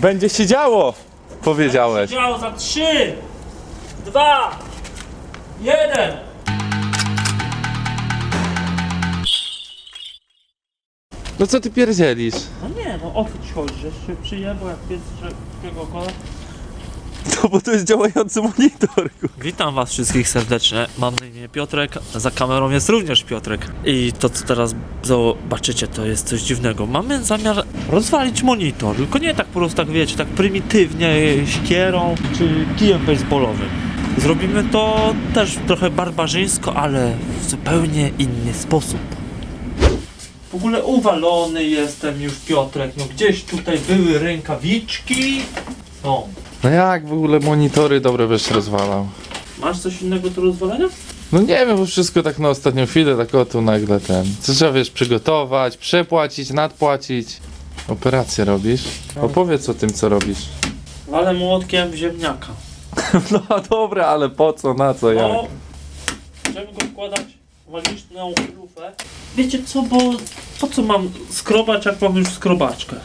Będzie się działo, powiedziałeś. Działo za 3, 2, 1. No co ty pierdzielisz? No nie, no o co ci chodzi, że się przyjebał jak pies szybkiego kola? No bo to jest działający monitor. Witam was wszystkich serdecznie, mam na imię Piotrek, za kamerą jest również Piotrek. I to co teraz zobaczycie to jest coś dziwnego. Mamy zamiar rozwalić monitor, tylko nie tak po prostu tak wiecie, tak prymitywnie siekierą czy kijem baseballowym. Zrobimy to też trochę barbarzyńsko, ale w zupełnie inny sposób. W ogóle uwalony jestem już Piotrek, no gdzieś tutaj były rękawiczki. Są. No jak w ogóle monitory dobre byś rozwalał? Masz coś innego do rozwalenia? No nie wiem, bo wszystko tak na ostatnią chwilę, tak o tu nagle ten. Co trzeba wiesz, przygotować, przepłacić, nadpłacić. Operację robisz? Opowiedz o tym, co robisz. Ale młotkiem w ziemniaka. No dobra, ale po co, na co, jak? No, żeby go wkładać w magiczną lufę. Wiecie co, bo po co mam skrobać, jak mam już skrobaczkę?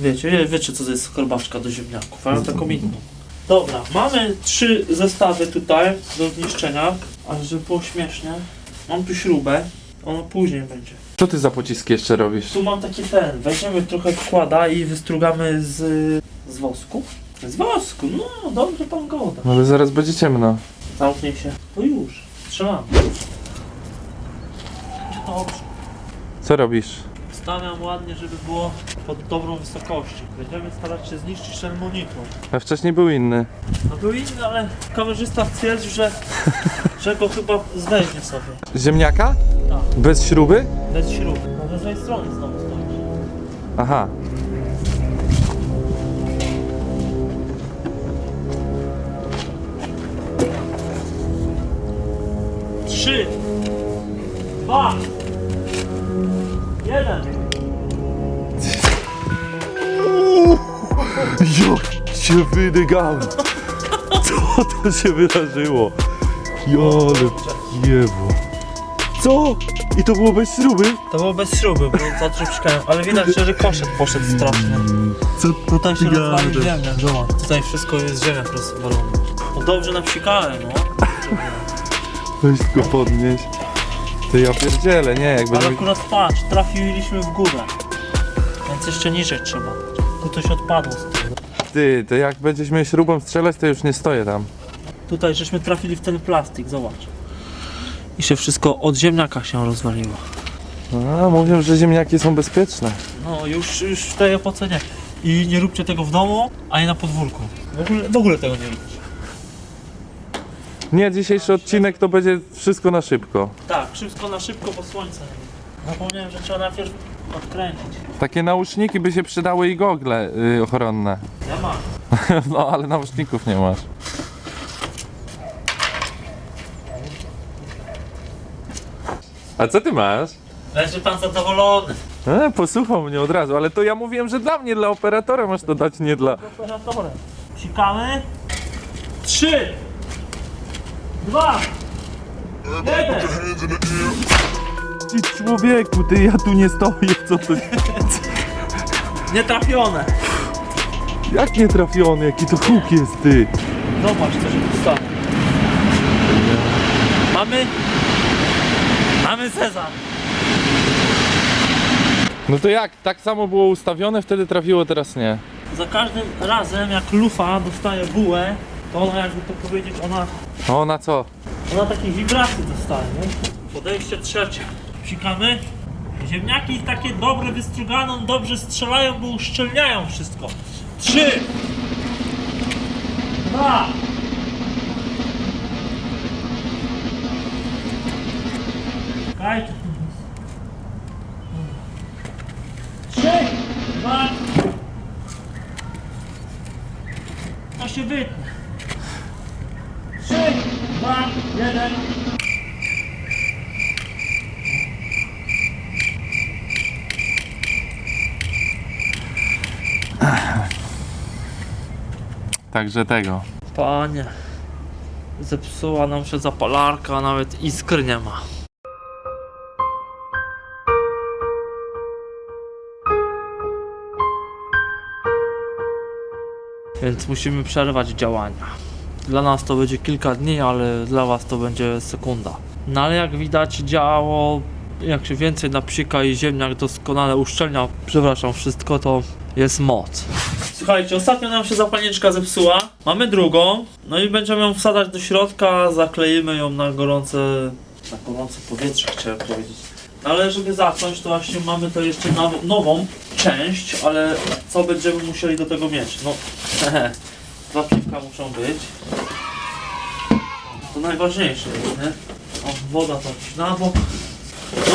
Wiecie, wie- wiecie co to jest skrobaczka do ziemniaków, a ja mam taką inną. Dobra, mamy trzy zestawy tutaj do zniszczenia, ale żeby było śmiesznie, mam tu śrubę, ona później będzie. Co ty za pociski jeszcze robisz? Tu mam taki ten, weźmiemy trochę kłada i wystrugamy z, z wosku. Z wosku, no dobrze pan goda. No ale zaraz będzie ciemno. Zamknij się. No już, strzelam. Dobrze. Co robisz? Stawiam ładnie, żeby było pod dobrą wysokością. Będziemy starać się zniszczyć ten monitor. A wcześniej był inny. No był inny, ale kamerzysta stwierdził, że, że go chyba zweźmie sobie. Ziemniaka? Tak, Bez śruby? bez śrub. Ze złej strony znowu stoisz. Aha. Trzy, dwa, Jak się wydygałem! Co to się wydarzyło? Jole jebo. Co? I to było bez śruby? To było bez śruby, bo za trzepczkałem, ale widać, że koszyk poszedł strasznie. Co Tutaj się ty gadasz? ziemia, zobacz. Tutaj wszystko jest ziemia rozwalona. No dobrze napsikałem, no. Weź go podnieś. To ja pierdzielę, nie, jak Ale akurat patrz, trafiliśmy w górę. Więc jeszcze niżej trzeba. Tu coś odpadło. Ty, to jak będziesz miał śrubą strzelać, to już nie stoję tam. Tutaj żeśmy trafili w ten plastik, zobacz. I się wszystko od ziemniaka się rozwaliło. A, mówią, że ziemniaki są bezpieczne. No już, już w tej epoce nie. I nie róbcie tego w domu, ani na podwórku. W ogóle, w ogóle tego nie róbcie. Nie, dzisiejszy odcinek to będzie wszystko na szybko. Tak, wszystko na szybko, bo słońce nie. Zapomniałem, że trzeba najpierw odkręcić. Takie nauszniki by się przydały i gogle y, ochronne. Ja mam. No, ale nauszników nie masz. A co ty masz? Będzie pan zadowolony. E, posłuchał mnie od razu, ale to ja mówiłem, że dla mnie, dla operatora masz to dać, nie dla... operatorem. Sikamy. Trzy, dwa, jeden. Ty człowieku, ty ja tu nie stoję, co to... Nietrafione. Jak nie trafiony, jaki to huk jest, ty? Zobacz, co się tu stało. Mamy... Mamy sezam. No to jak, tak samo było ustawione, wtedy trafiło, teraz nie. Za każdym razem, jak lufa dostaje bułę, to ona, jakby to powiedzieć, ona, O, na co? ona takich wibracji dostaje, nie? Podejście trzecie. Sikamy. Ziemniaki takie dobre, wystrugane, dobrze strzelają, bo uszczelniają wszystko. Trzy, dwa, Czekaj. Trzy, dwa, to się wytnie. Trzy, dwa, jeden. Także tego. Panie, zepsuła nam się zapalarka, a nawet iskry nie ma. więc musimy przerwać działania. Dla nas to będzie kilka dni, ale dla was to będzie sekunda. No ale jak widać działo, jak się więcej na psika i ziemniak doskonale uszczelnia, przepraszam, wszystko to jest moc. Słuchajcie, ostatnio nam się zapalniczka zepsuła, mamy drugą, no i będziemy ją wsadzać do środka, zakleimy ją na gorące, na gorące powietrze chciałem powiedzieć. No ale żeby zacząć, to właśnie mamy to jeszcze now- nową część, ale co będziemy musieli do tego mieć? No, dwa piwka muszą być. To najważniejsze nie? O, woda tam gdzieś na bok.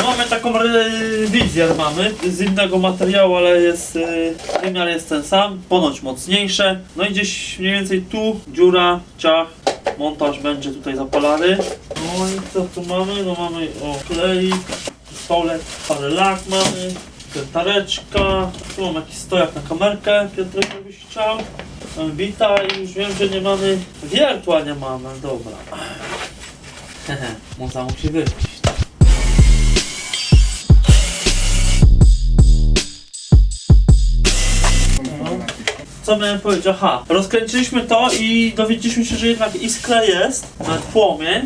Mamy taką rewizję mamy z innego materiału, ale jest y, wymiar jest ten sam, ponoć mocniejsze. No i gdzieś mniej więcej tu dziura, ciach, montaż będzie tutaj zapalany. No i co tu mamy? No mamy o klej, pistolet, parę lak mamy, tareczka, tu mam jakiś stojak na kamerkę, Piotrek jakbyś chciał. Mamy bita i już wiem, że nie mamy wiertła nie mamy, dobra. Hehe, muza musi wyjść. Co miałem powiedzieć? Aha, rozkręciliśmy to i dowiedzieliśmy się, że jednak iskra jest, nawet płomień,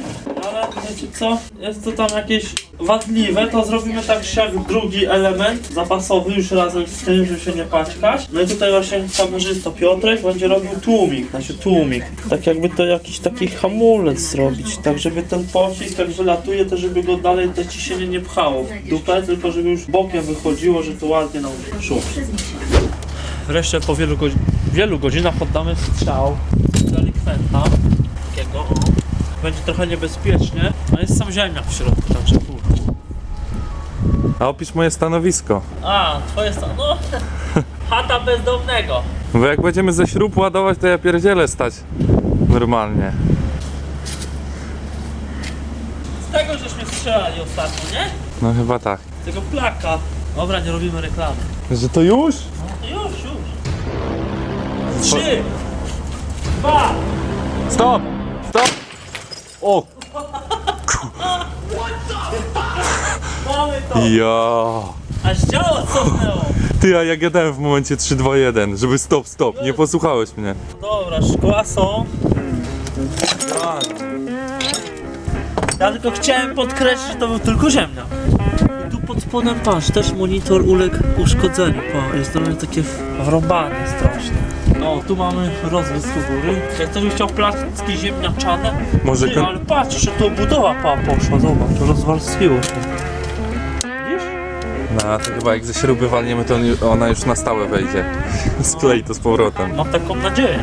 ale wiecie co? Jest to tam jakieś wadliwe, to zrobimy tak jak drugi element zapasowy już razem z tym, żeby się nie paćkać. No i tutaj właśnie kamerzysta Piotrek będzie robił tłumik, znaczy tłumik. Tak jakby to jakiś taki hamulec zrobić, tak żeby ten pocisk jak wylatuje, to żeby go dalej te ciśnienie nie pchało w dupę, tylko żeby już bokiem wychodziło, że to ładnie nam szło. Wreszcie po wielu, godzi- wielu godzinach poddamy strzał delikwenta. Takiego, o. Będzie trochę niebezpiecznie, ale jest sam ziemniak w środku, także kurde. A opisz moje stanowisko. A, twoje stan, no. Chata bezdomnego. Bo jak będziemy ze śrub ładować, to ja pierdzielę stać. Normalnie. Z tego żeśmy strzelali ostatnio, nie? No chyba tak. Z tego plaka. Dobra, nie robimy reklamy. Że to już. Trzy, dwa, Stop! Stop! O! mamy to. Ja. Aż działo cofnęło. Ty, a ja gadałem w momencie 3, 2, 1, żeby stop, stop, nie posłuchałeś mnie. Dobra, szkła są. Ja tylko chciałem podkreślić, że to był tylko ziemnia. I tu pod spodem patrz, też monitor uległ uszkodzeniu. Pa, jest to takie wrąbane straszne. O, tu mamy rozwóz u góry. Jak ktoś by chciał placki ziemniaczane, Może ty, kon- ale patrz, jeszcze to budowa pa, poszła, zobacz, rozwarstwiło się. Widzisz? No, to chyba jak ze śruby walniemy, to ona już na stałe wejdzie. Sklej to z powrotem. Mam taką nadzieję,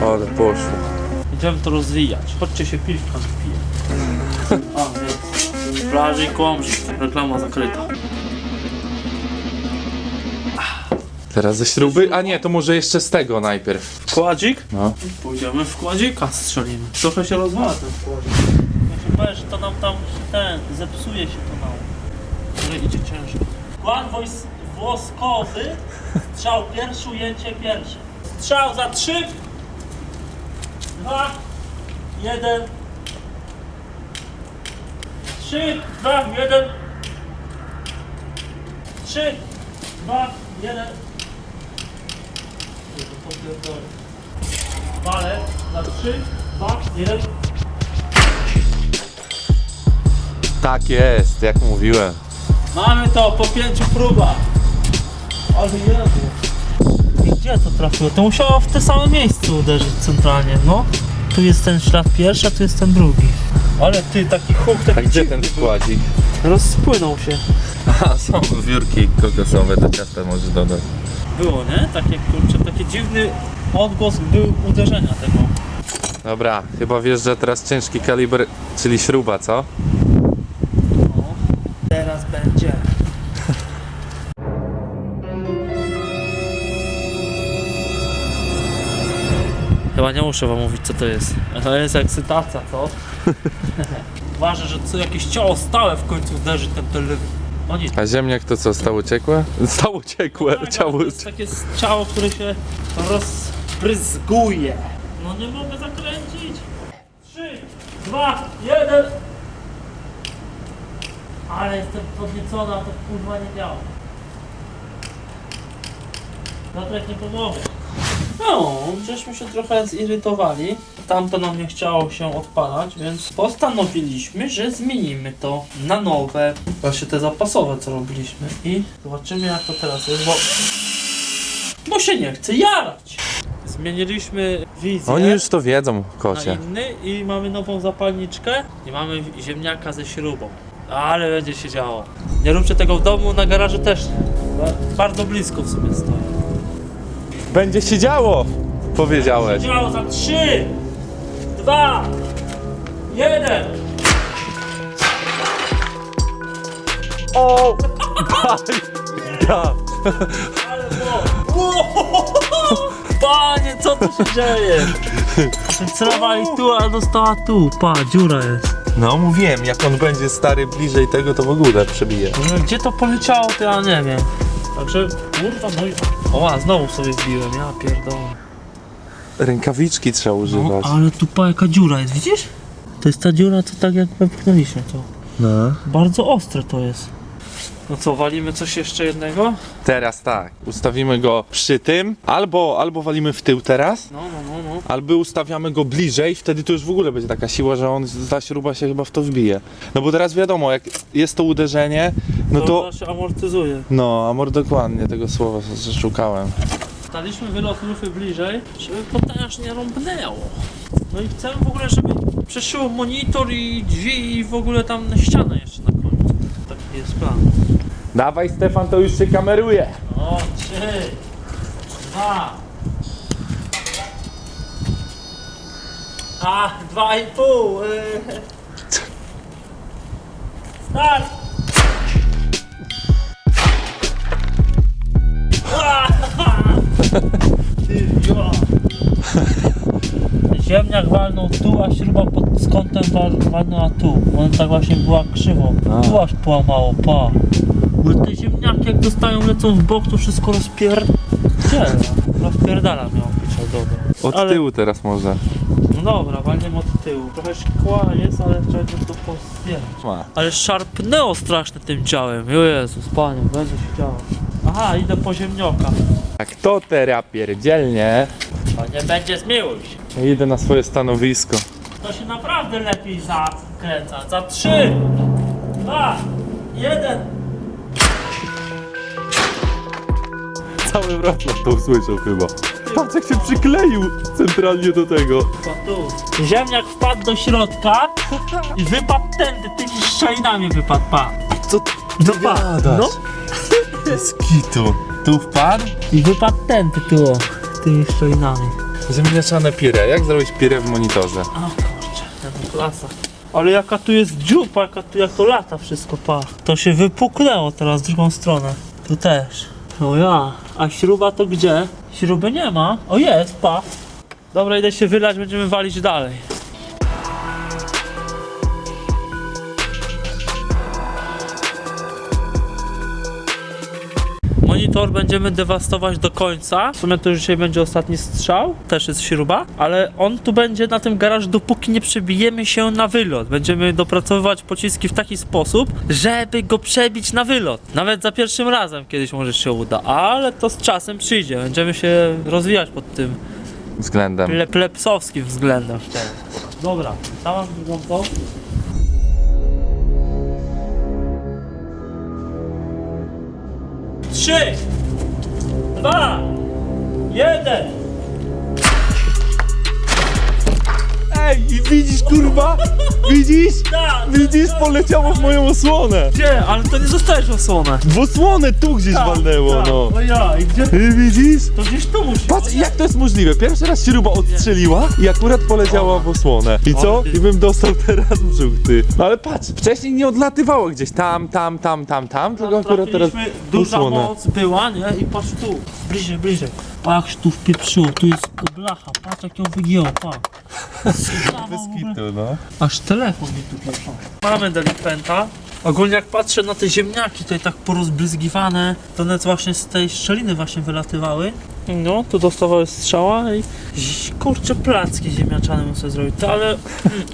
nie? Ale poszło. Będziemy to rozwijać. Chodźcie się piwka napije. A, jest. Plaży i Kłomży. Reklama zakryta. Teraz ze śruby? A nie, to może jeszcze z tego najpierw. Wkładzik? No. Pójdziemy w kładzika strzelimy. Trochę się rozwala ten wkładzik. Ja się boję, że to nam tam ten, zepsuje się to mało. Ale idzie ciężko. Wkład wojs- woskowy. Strzał pierwszy, ujęcie pierwsze. Strzał za trzy. Dwa. Jeden. Trzy, dwa, jeden. Trzy, dwa, jeden. Wale na 3, 2, 1. Tak jest, jak mówiłem. Mamy to po pięciu próbach. Ale jezu. I gdzie to trafiło? To musiało w te same miejsce uderzyć centralnie, no. Tu jest ten ślad pierwszy, a tu jest ten drugi. Ale ty, taki huk, taki A gdzie dziwny ten był. składzik? Rozpłynął się. A, są wiórki kokosowe do ciasta możesz dodać. Było, nie? Takie kurczę, taki dziwny odgłos był uderzenia tego. Dobra, chyba wiesz, że teraz ciężki kaliber, czyli śruba, co? O, teraz będzie. Chyba nie muszę wam mówić co to jest. To jest ekscytacja, co? Ważne, że co jakieś ciało stałe w końcu uderzy ten telewizor. No nic. A ziemniak to co, stało ciekłe? Stało ciekłe, Tak, ciało... To jest takie ciało, które się rozbryzguje. No nie mogę zakręcić. Trzy, dwa, jeden. Ale jestem podniecona, to kurwa nie działa. Piotrek nie pomogę. No, żeśmy się trochę zirytowali. Tamto nam nie chciało się odpalać, więc postanowiliśmy, że zmienimy to na nowe. Właśnie te zapasowe, co robiliśmy. I zobaczymy, jak to teraz jest, bo... Bo się nie chce jarać. Zmieniliśmy wizję Oni już to wiedzą, na kocie. inny i mamy nową zapalniczkę i mamy ziemniaka ze śrubą. Ale będzie się działo. Nie róbcie tego w domu, na garażu też nie. Ba- Bardzo blisko w sumie stoi. Będzie się działo, powiedziałeś. Działo za 3, 2, 1. O! Ja. Ale bo. Panie, co tu się dzieje? Celowali tu, a dostała tu. Pa, dziura jest. No mówiłem, jak on będzie stary bliżej tego, to w ogóle przebije. No, Gdzie to poleciało, to ja nie wiem. Także, kurwa, no i... O, a znowu sobie wbiłem, ja pierdolę. Rękawiczki trzeba używać. No, ale tu pa jaka dziura jest, widzisz? To jest ta dziura, co tak jak wepchnęliśmy to. No. Bardzo ostre to jest. No co, walimy coś jeszcze jednego? Teraz tak, ustawimy go przy tym, albo, albo walimy w tył teraz, No, no, no, no. albo ustawiamy go bliżej, wtedy to już w ogóle będzie taka siła, że on, ta śruba się chyba w to wbije. No bo teraz wiadomo, jak jest to uderzenie, no to... Się amortyzuje. No, amor dokładnie tego słowa, szukałem. Staliśmy wylot lufy bliżej, żeby potężnie rąbnęło. No i chcemy w ogóle, żeby przeszyło monitor i drzwi i w ogóle tam na ścianę jeszcze na końcu. Taki jest plan. Dawaj Stefan, to już się kameruje. O, trzy, dwa. A, dwa i pół. Start! Ty, ja. Ziemniak walnął tu, a śruba pod z kątem wal, walnęła tu. Ona tak właśnie była krzywo. A. Tu aż połamało, pa. Bo te ziemniaki jak dostają, lecą w bok, to wszystko rozpierdziela. Rozpierdala miał być od domu. Od Ale- tyłu teraz może. No dobra, walniemy od tyłu. Trochę szkła jest, ale trzeba to pozbierać. Ma. Ale szarpnęło strasznie tym ciałem. O Jezus, panie, będzie się działo. Aha, idę po ziemnioka. Jak to teraz pierdzielnie, Panie, będzie zmiłuj się. idę na swoje stanowisko. To się naprawdę lepiej zakręca. Za trzy, dwa, jeden. Cały Wrocław to usłyszał chyba. Patrz jak się przykleił centralnie do tego. Tu. Ziemniak wpadł do środka i wypadł tędy, tymi szczelinami wypadł, pa. Co No pa, no. Z kitu. Tu wpadł? I wypadł tędy tu, o, tymi szczelinami. Ziemniaczane pire. Jak zrobić pire w monitorze? O kurczę, jaka klasa. Ale jaka tu jest dziupa, jaka tu, jak to lata wszystko, pa. To się wypuknęło teraz w drugą stronę. Tu też. O ja, a śruba to gdzie? Śruby nie ma. O jest, pa. Dobra, idę się wylać, będziemy walić dalej. Monitor będziemy dewastować do końca. W sumie to już dzisiaj będzie ostatni strzał, też jest śruba, ale on tu będzie na tym garażu, dopóki nie przebijemy się na wylot. Będziemy dopracowywać pociski w taki sposób, żeby go przebić na wylot. Nawet za pierwszym razem kiedyś może się uda, ale to z czasem przyjdzie. Będziemy się rozwijać pod tym Względem. ple plepsowskim względem. Dobra, cała drugą to. Trzy, dwa, jeden. Widzisz kurwa? Widzisz? Tak, Widzisz? Poleciało w moją osłonę. Gdzie? Ale to nie zostajesz osłonę. W osłonę tu gdzieś walnęło, no. No ja, i gdzie? Ty widzisz? To gdzieś tu musi Patrz, jak to jest możliwe? Pierwszy raz śruba odstrzeliła i akurat poleciała w osłonę. I co? I bym dostał teraz w brzuch, ty. No ale patrz, wcześniej nie odlatywało gdzieś tam, tam, tam, tam, tam, tylko akurat teraz Trafiliśmy, duża osłonę. moc była, nie? I patrz tu, bliżej, bliżej. Pa jak się tu wpieprzyło, tu jest blacha, patrz jak ją wygięło, pa. Bez no. Aż telefon mi tu pierwszą. Mamy delikwenta. Ogólnie jak patrzę na te ziemniaki tutaj tak porozbryzgiwane, to one właśnie z tej szczeliny właśnie wylatywały. No, tu dostawały strzała i kurczę placki ziemniaczane muszę zrobić. To, ale mm,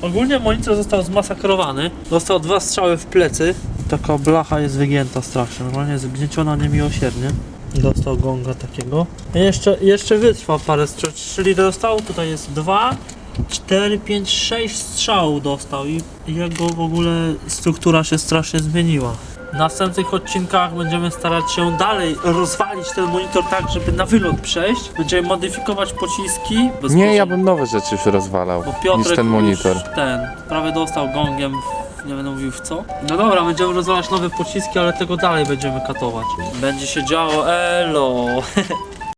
ogólnie monitor został zmasakrowany. Dostał dwa strzały w plecy. Taka blacha jest wygięta strasznie. Normalnie jest zgnieciona niemiłosiernie. Dostał gonga takiego. Jeszcze, jeszcze wytrwa parę strzał, czyli dostał, tutaj jest dwa, cztery, pięć, sześć strzałów dostał i jego w ogóle struktura się strasznie zmieniła. W następnych odcinkach będziemy starać się dalej rozwalić ten monitor tak, żeby na wylot przejść. Będziemy modyfikować pociski. Nie, ja bym nowe rzeczy już rozwalał bo Piotrek niż ten monitor. Już ten prawie dostał gongiem, nie będę mówił w co. No dobra, będziemy rozwalać nowe pociski, ale tego dalej będziemy katować. Będzie się działo, elo.